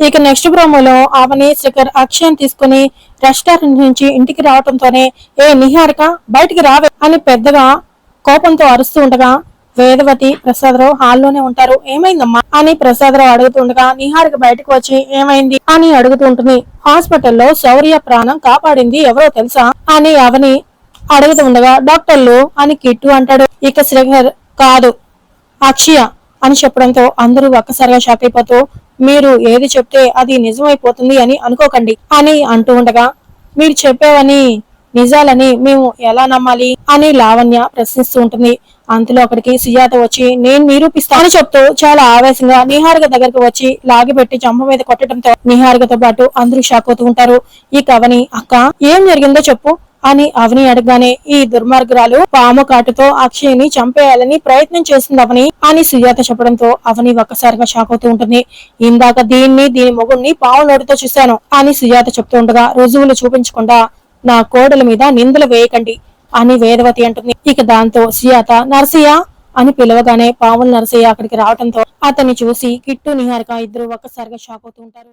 ఇక నెక్స్ట్ ప్రోమోలో అవని శిఖర్ అక్షయ్ తీసుకుని రెస్టారెంట్ నుంచి ఇంటికి రావడంతోనే ఏ నిహారిక బయటికి రావే అని పెద్దగా కోపంతో అరుస్తూ ఉండగా వేదవతి ప్రసాదరావు హాల్లోనే ఉంటారు ఏమైందమ్మా? అని ప్రసాదరావు అడుగుతుండగా నిహారిక బయటకు వచ్చి ఏమైంది? అని అడుగుతూ ఉంటుంది. హాస్పిటల్లో శౌర్య ప్రాణం కాపాడింది ఎవరో తెలుసా? అని అవని అడుగుతూ ఉండగా డాక్టర్లు అని కిట్టు అంటాడు. ఇక శ్రీహర్ కాదు అక్షయ అని చెప్పడంతో అందరూ ఒక్కసారిగా షాక్ అయిపోతూ మీరు ఏది చెప్తే అది నిజమైపోతుంది అని అనుకోకండి అని అంటూ ఉండగా మీరు చెప్పేవని నిజాలని మేము ఎలా నమ్మాలి? అని లావణ్య ప్రశ్నిస్తూ ఉంటుంది. అంతలో అక్కడికి సుజాత వచ్చి నేను నిరూపిస్తాను చెప్తూ చాలా ఆవేశంగా నిహారిక దగ్గరకు వచ్చి లాగిపెట్టి చంప మీద కొట్టడంతో నిహారికతో పాటు అందరూ షాక్ అవుతూ ఉంటారు. ఈ కవని అక్క ఏం జరిగిందో చెప్పు. అని అవని అడగగానే ఈ దుర్మార్గురాలు పాము కాటుతో అక్షయ్ని చంపేయాలని ప్రయత్నం చేసింది అవని అని సుజాత చెప్పడంతో అవని ఒక్కసారిగా షాక్ అవుతూ ఉంటుంది. ఇందాక దీన్ని దీని మొగుడిని పాము నోటితో చూశాను అని సుజాత చెప్తూ ఉండగా రుజువులు చూపించకుండా నా కోడల మీద నిందలు వేయకండి అని వేదవతి అంటుంది. ఇక దాంతో సుజాత నరసయ్య అని పిలవగానే పావుల నరసయ్య అక్కడికి రావడంతో అతన్ని చూసి కిట్టు నిహారిక ఇద్దరు ఒక్కసారిగా షాక్ అవుతూ ఉంటారు.